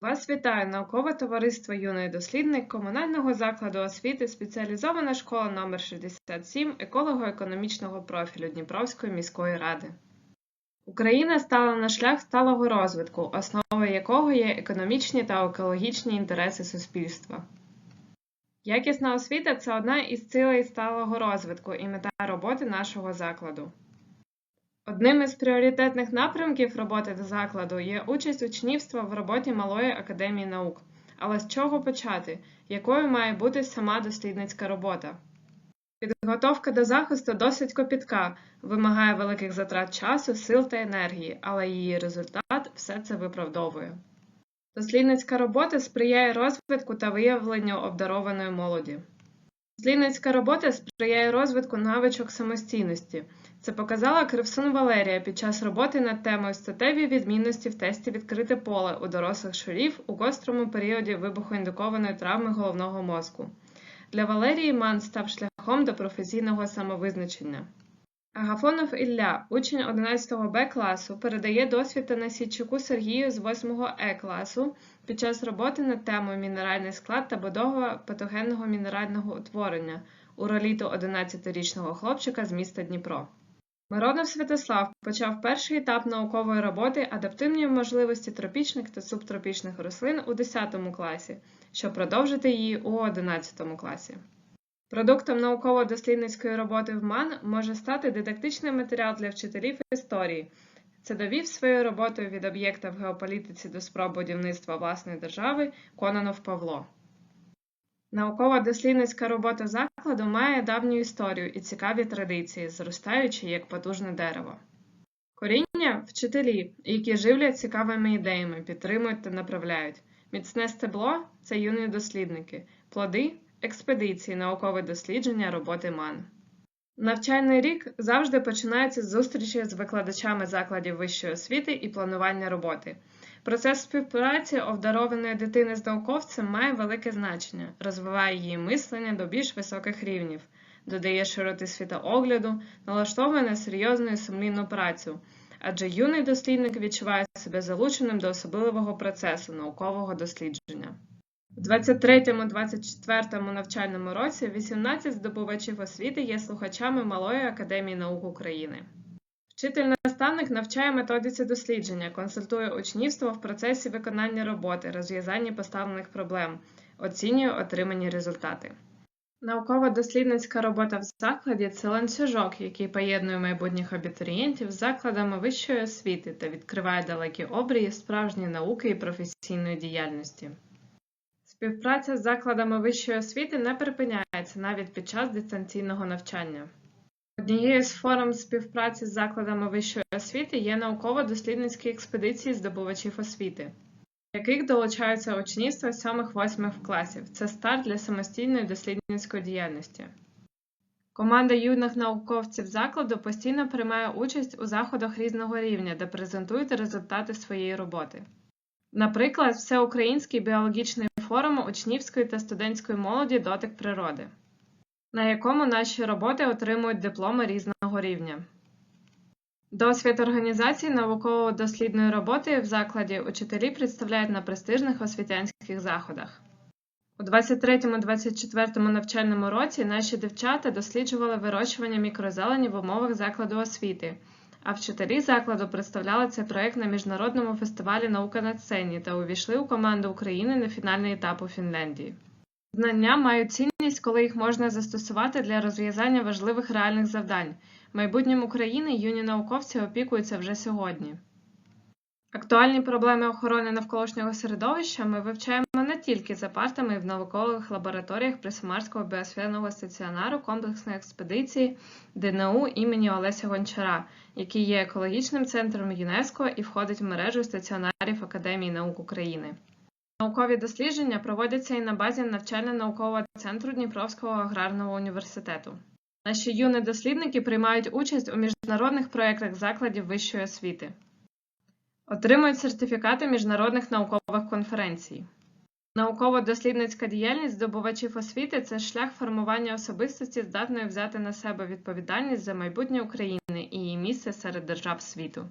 Вас вітає наукове товариство Юний дослідник комунального закладу освіти спеціалізована школа номер 67 еколого-економічного профілю Дніпровської міської ради. Україна стала на шлях сталого розвитку, основою якого є економічні та екологічні інтереси суспільства. Якісна освіта це одна із цілей сталого розвитку і мета роботи нашого закладу. Одним із пріоритетних напрямків роботи закладу є участь учнівства в роботі Малої академії наук. Але з чого почати? Якою має бути сама дослідницька робота? Підготовка до захисту досить копітка, вимагає великих затрат часу, сил та енергії, але її результат все це виправдовує. Дослідницька робота сприяє розвитку та виявленню обдарованої молоді. Дослідницька робота сприяє розвитку навичок самостійності. Це показала Кривсун Валерія під час роботи над темою статеві відмінності в тесті відкрите поле у дорослих шурів у гострому періоді вибухоіндукованої травми головного мозку. Для Валерії МАН став шляхом до професійного самовизначення. Агафонов Ілля, учень 11 Б класу, передає досвід Танасійчуку Сергію з 8 Е класу під час роботи над темою мінеральний склад та будова патогенного мінерального утворення у роліту 11-річного хлопчика з міста Дніпро. Миронов Святослав почав перший етап наукової роботи адаптивні можливості тропічних та субтропічних рослин у 10 класі, щоб продовжити її у 11 класі. Продуктом науково-дослідницької роботи в МАН може стати дидактичний матеріал для вчителів історії. Це довів своєю роботою від об'єкта в геополітиці до спроб будівництва власної держави Кононов Павло. Наукова-дослідницька робота закладу має давню історію і цікаві традиції, зростаючи як потужне дерево. Коріння вчителі, які живлять цікавими ідеями, підтримують та направляють. Міцне стебло це юні дослідники, плоди експедиції, наукове дослідження роботи МАН. Навчальний рік завжди починається з зустрічі з викладачами закладів вищої освіти і планування роботи. Процес співпраці обдарованої дитини з науковцем має велике значення, розвиває її мислення до більш високих рівнів, додає широти світоогляду, налаштовує на серйозну і сумлінну працю, адже юний дослідник відчуває себе залученим до особливого процесу наукового дослідження. У 23-24 навчальному році 18 здобувачів освіти є слухачами Малої академії наук України. Вчитель-наставник навчає методиці дослідження, консультує учнівство в процесі виконання роботи, розв'язанні поставлених проблем, оцінює отримані результати. Наукова-дослідницька робота в закладі це ланцюжок, який поєднує майбутніх абітурієнтів з закладами вищої освіти та відкриває далекі обрії справжньої науки і професійної діяльності. Співпраця з закладами вищої освіти не припиняється навіть під час дистанційного навчання. Однією з форм співпраці з закладами вищої освіти є науково-дослідницькі експедиції здобувачів освіти, яких долучаються учнівства 7-8 класів. Це старт для самостійної дослідницької діяльності. Команда юних науковців закладу постійно приймає участь у заходах різного рівня, де презентують результати своєї роботи. Наприклад, Всеукраїнський біологічний форум учнівської та студентської молоді Дотик природи, на якому наші роботи отримують дипломи різного рівня. Досвід організації науково-дослідної роботи в закладі учителі представляють на престижних освітянських заходах. У 23-24 навчальному році наші дівчата досліджували вирощування мікрозелені в умовах закладу освіти, а вчителі закладу представляли цей проект на міжнародному фестивалі Наука на сцені та увійшли у команду України на фінальний етап у Фінляндії. Знання мають цінність, коли їх можна застосувати для розв'язання важливих реальних завдань. Майбутнім України юні науковці опікуються вже сьогодні. Актуальні проблеми охорони навколишнього середовища ми вивчаємо не тільки за партами в наукових лабораторіях Присумарського біосферного стаціонару комплексної експедиції ДНУ імені Олеся Гончара, який є екологічним центром ЮНЕСКО і входить в мережу стаціонарів Академії наук України. Наукові дослідження проводяться і на базі навчально-наукового центру Дніпровського аграрного університету. Наші юні дослідники приймають участь у міжнародних проєктах закладів вищої освіти, отримують сертифікати міжнародних наукових конференцій. Науково-дослідницька діяльність здобувачів освіти це шлях формування особистості, здатної взяти на себе відповідальність за майбутнє України і її місце серед держав світу.